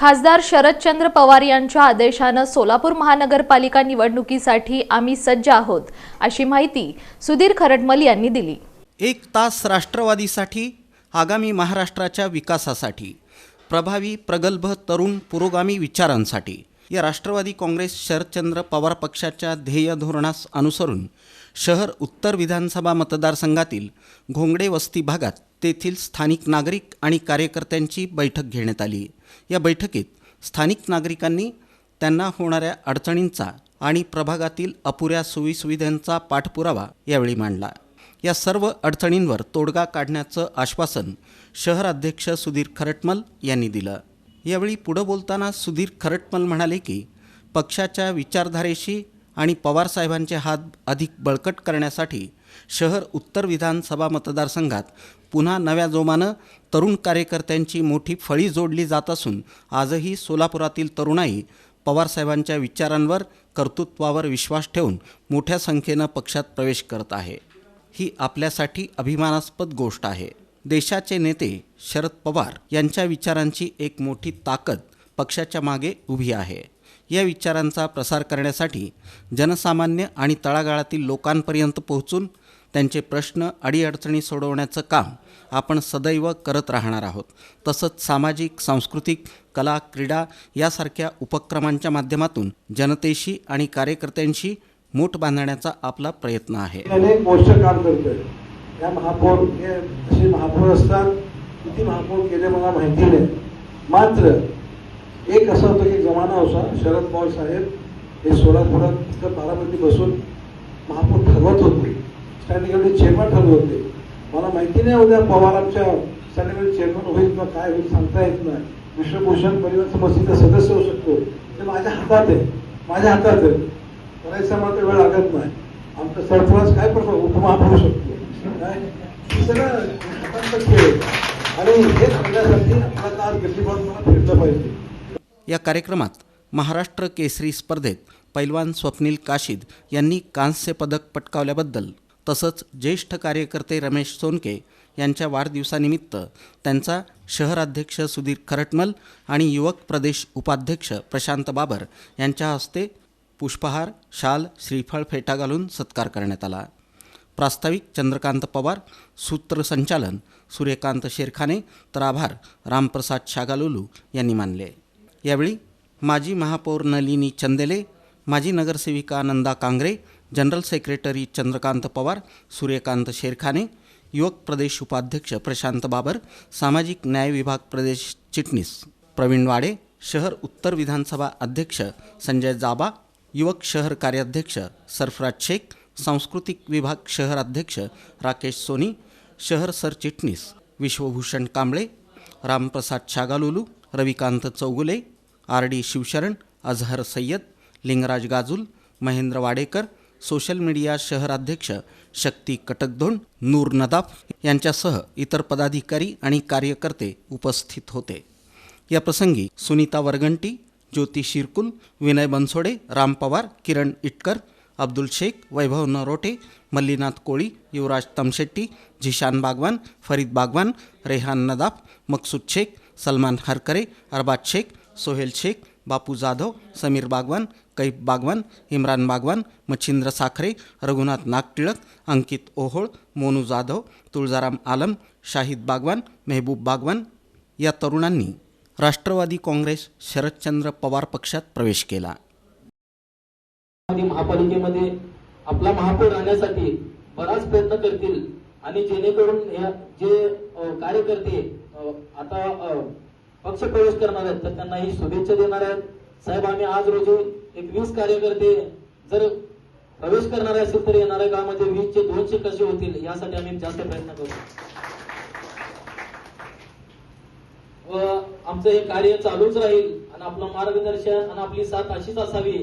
खासदार शरदचंद्र पवार यांच्या आदेशानं सोलापूर महानगरपालिका निवडणुकीसाठी आम्ही सज्ज आहोत अशी माहिती सुधीर खरटमल यांनी दिली. एक तास राष्ट्रवादीसाठी आगामी महाराष्ट्राच्या विकासासाठी प्रभावी प्रगल्भ तरुण पुरोगामी विचारांसाठी. या राष्ट्रवादी काँग्रेस शरदचंद्र पवार पक्षाच्या ध्येय धोरणास अनुसरून शहर उत्तर विधानसभा मतदारसंघातील घोंगडे वस्ती भागात तेथील स्थानिक नागरिक आणि कार्यकर्त्यांची बैठक घेण्यात आली. या बैठकीत स्थानिक नागरिकांनी त्यांना होणाऱ्या अडचणींचा आणि प्रभागातील अपुऱ्या सोयीसुविधांचा पाठपुरावा यावेळी मांडला. या सर्व अडचणींवर तोडगा काढण्याचं आश्वासन शहर अध्यक्ष सुधीर खरटमल यांनी दिलं. यावेळी पुढं बोलताना सुधीर खरटमल म्हणाले की पक्षाच्या विचारधारेशी आणि पवारसाहेबांचे हात अधिक बळकट करण्यासाठी शहर उत्तर विधानसभा मतदारसंघात पुन्हा नव्या जोमानं तरुण कार्यकर्त्यांची मोठी फळी जोडली जात असून आजही सोलापुरातील तरुणाई पवारसाहेबांच्या विचारांवर कर्तृत्वावर विश्वास ठेवून मोठ्या संख्येनं पक्षात प्रवेश करत आहे. ही आपल्यासाठी अभिमानास्पद गोष्ट आहे. देशाचे नेते शरद पवार यांच्या विचारांची एक मोठी ताकद पक्षाच्या मागे उभी आहे. या विचारांचा प्रसार करण्यासाठी जनसामान्य आणि तळागाळातील लोकांपर्यंत पोहोचून त्यांचे प्रश्न अडीअडचणी सोडवण्याचं काम आपण सदैव करत राहणार आहोत. तसंच सामाजिक सांस्कृतिक कला क्रीडा यासारख्या उपक्रमांच्या माध्यमातून जनतेशी आणि कार्यकर्त्यांशी मूठ बांधण्याचा आपला प्रयत्न आहे. अनेक काम करतोय. या महापौर हे असे महापौर असतात किती महापौर केले मला माहिती नाही. मात्र एक असा होतं की जमाना होता शरद पवार साहेब हे सोलापुरात तर बारामती बसून महापौर ठरवत होते. स्टँडिंग कमिटी चेअरमन ठरवत होते. मला माहिती नाही उद्या पवार आमच्या स्टँडिंग कमिटी चेअरमन होईल किंवा काय होईल सांगता येत नाही. विष्णुभूषण परिवार समस्येचा सदस्य होऊ शकतो. ते माझ्या हातात आहे. माझ्या हातात आहे. करायचा मात्र वेळ लागत नाही. आमचा सरफराज काय करतो? उपमहापौर शकतो काय? हे सगळं खेळ. आणि हे आपल्यासाठी आपला काल गल्लीबाज मला फिरलं पाहिजे. या कार्यक्रमात महाराष्ट्र केसरी स्पर्धेत पैलवान स्वप्नील काशीद यांनी कांस्य पदक पटकावल्याबद्दल तसंच ज्येष्ठ कार्यकर्ते रमेश सोनके यांच्या वाढदिवसानिमित्त त्यांचा शहराध्यक्ष सुधीर खरटमल आणि युवक प्रदेश उपाध्यक्ष प्रशांत बाबर यांच्या हस्ते पुष्पहार शाल श्रीफळ फेटा घालून सत्कार करण्यात आला. प्रास्ताविक चंद्रकांत पवार सूत्रसंचालन सूर्यकांत शेरखाने तर आभार रामप्रसाद शागालुलू यांनी मानले. यावेळी माजी महापौर नलिनी चंदेले माजी नगरसेविका नंदा कांगरे जनरल सेक्रेटरी चंद्रकांत पवार सूर्यकांत शेरखाने युवक प्रदेश उपाध्यक्ष प्रशांत बाबर सामाजिक न्याय विभाग प्रदेश चिटणीस प्रवीण वाडे शहर उत्तर विधानसभा अध्यक्ष संजय जाबा युवक शहर कार्याध्यक्ष सरफराज शेख सांस्कृतिक विभाग शहर अध्यक्ष राकेश सोनी शहर सरचिटणीस Vishwabhushan Kamble Ramprasad Shagalolu Ravikant Chougule R D Shivsharan Azhar Sayyad Lingraj Gajul Mahendra Wadekar social media शहराध्यक्ष शक्ती कटकधोंड नूर नदाफ यांच्यासह इतर पदाधिकारी आणि कार्यकर्ते उपस्थित होते. या प्रसंगी सुनीता वरगंटी ज्योती शिरकुल विनय बनसोडे राम पवार किरण इटकर अब्दुल शेख वैभव नरोटे मल्लीनाथ कोळी युवराज तमशेट्टी झिशान बागवान फरीद बागवान रेहान नदाफ मकसूद शेख सलमान हरकरे अरबाज शेख सोहेल शेख बापू जाधव समीर बागवान कैफ बागवान इम्रान बागवान मच्छिंद्र साखरे रघुनाथ नागटिळक अंकित ओहोळ मोनू जाधव तुळजाराम आलम शाहिद बागवान मेहबूब बागवान या तरुणांनी राष्ट्रवादी काँग्रेस शरदचंद्र पवार पक्षात प्रवेश केला. महापालिकेमध्ये आपला महापौर राहण्यासाठी बराच प्रयत्न करतील आणि जेणेकरून जे कार्यकर्ते आता पक्ष प्रवेश करणार आहेत तर त्यांना ही शुभेच्छा देणार आहेत. साहेब आम्ही आज रोजी एक वीस कार्यकर्ते जर प्रवेश करणारे असेल तर येणाऱ्या काळामध्ये वीस चे दोनशे कसे होतील यासाठी आम्ही जास्त प्रयत्न करू. व आमचं हे कार्य चालूच राहील आणि आपलं मार्गदर्शन आणि आपली साथ अशीच असावी.